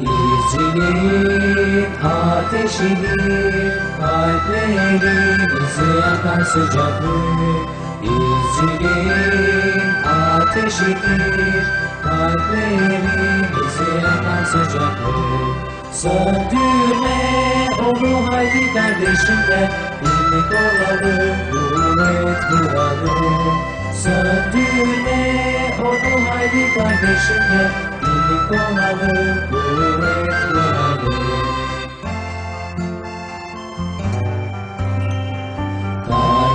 İzcilik ateşidir Kalplerimizi yakan sıcaklık. İzcilik ateşidir Kalplerimizi yakan sıcaklık. Söndürme onu haydi kardeşimle Birlik olalım, kuvvet kuralım Söndürme onu haydi kardeşimle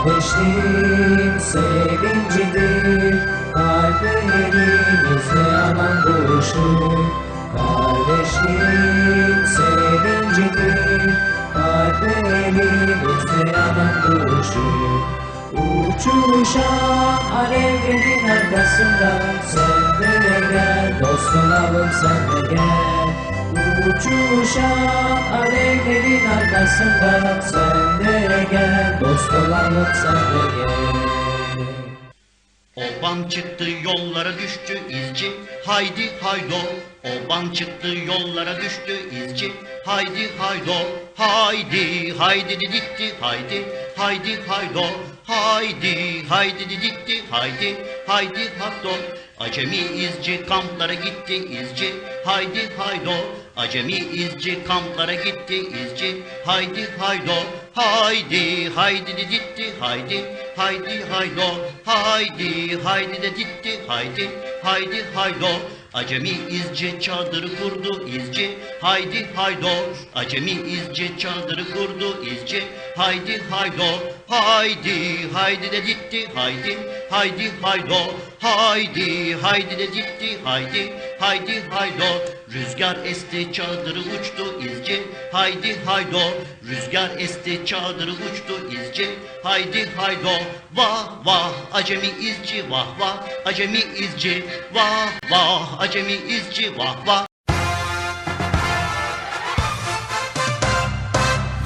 Kardeşliğin sevincidir Kalplerimizde yanan buluşur Kardeşliğin sevincidir Kalplerimizde yanan buluşur Uçuşan alevlerin arkasında. Sen de gel dost olalım sen de gel. Uçuşan alevlerin arkasında. Sen de gel dost olalım sen de gel. Oban çıktı yollara düştü izci. Haydi haydo Oban çıktı yollara düştü izci. Haydi haydo Haydi haydi diditti haydi. Haydi haydo Haydi haydi diditti haydi haydi haydo Acemi izci kamplara gitti izci. Haydi haydo. Acemi izci kamplara gitti izci. Haydi haydo. Haydi haydi diditti haydi haydi haydo Haydi haydi de gitti haydi haydi haydo Acemi izci çadırı kurdu izci. Haydi haydo Acemi izci çadırı kurdu izci. Haydi haydo Haydi haydi de gitti haydi haydi haydo Haydi haydi de gitti haydi haydi haydo. Rüzgar esti çadırı uçtu izci. Haydi haydo Rüzgar esti çadırı uçtu izci. Haydi haydo Vah vah acemi izci vah vah acemi izci. Vah vah acemi izci vah vah.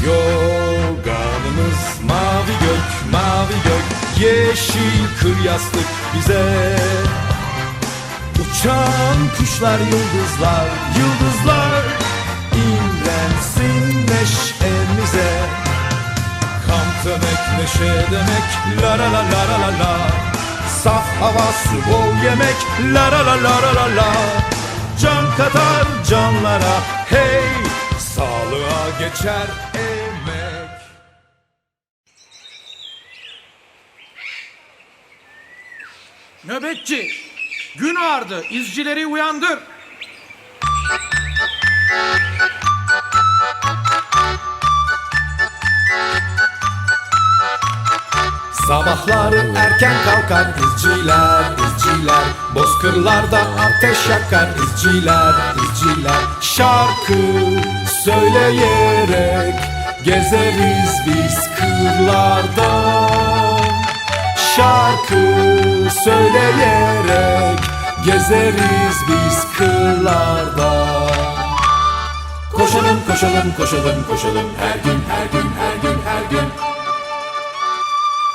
Yorganımız mavi gök, mavi gök Yeşil kır yastık bize. Uçan kuşlar, yıldızlar, yıldızlar İmrensin neşemize. Kamp demek, neşe demek La la la la la la. Saf hava, su bol yemek La la la la la la Can katar canlara Hey Sağlığa geçer emek Nöbetçi, gün ağardı, izcileri uyandır. Sabahları erken kalkar izciler, izciler. Bozkırlarda ateş yakar izciler, izciler. Şarkı söyleyerek gezeriz biz kırlarda. Şarkı söyleyerek gezeriz biz kırlarda. Koşalım koşalım koşalım koşalım her gün her gün her gün her gün.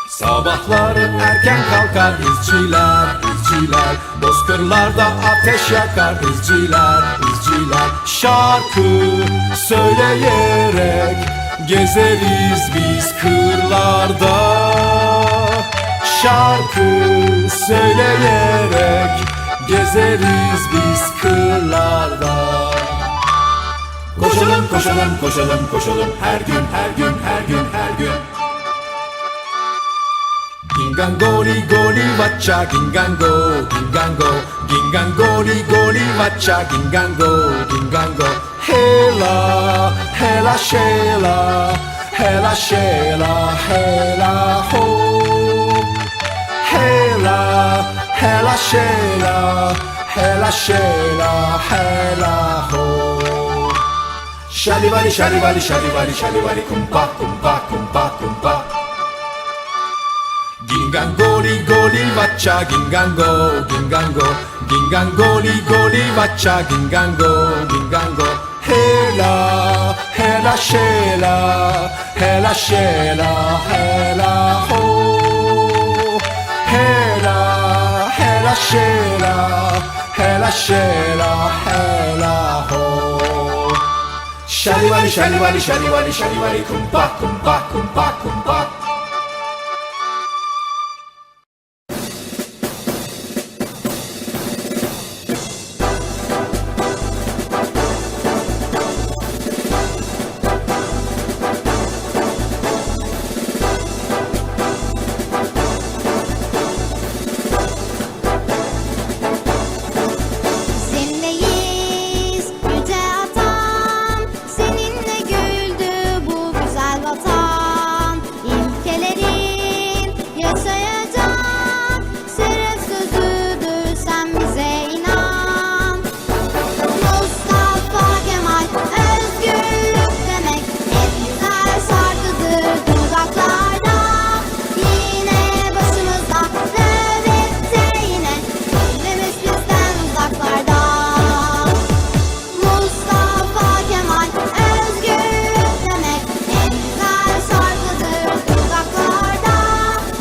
Sabahları erken kalkar izciler, izciler. Bozkırlarda ateş yakar izciler, izciler. Şarkı söyleyerek gezeriz biz kırlarda Şarkı söyleyerek gezeriz biz kırlarda. Koşalım koşalım koşalım koşalım. Her gün her gün her gün her gün. Gingangoli goli vacha gingango gingango. Gingangoli goli vacha gingango gingango. Hela hela shela. Hela shela hela ho hela shela hela ho. Şalivali şalivali şalivali şalivali kumpa kumpa kumpa kumpa. Gingangoli goli vacha gingango gingango. Gingangoli goli vacha gingango gingango. Hela hela shela hela shela hela la scela, è la ho. Shaliwali, shaliwali, shaliwali, shaliwali, compa, compa, compa, compa.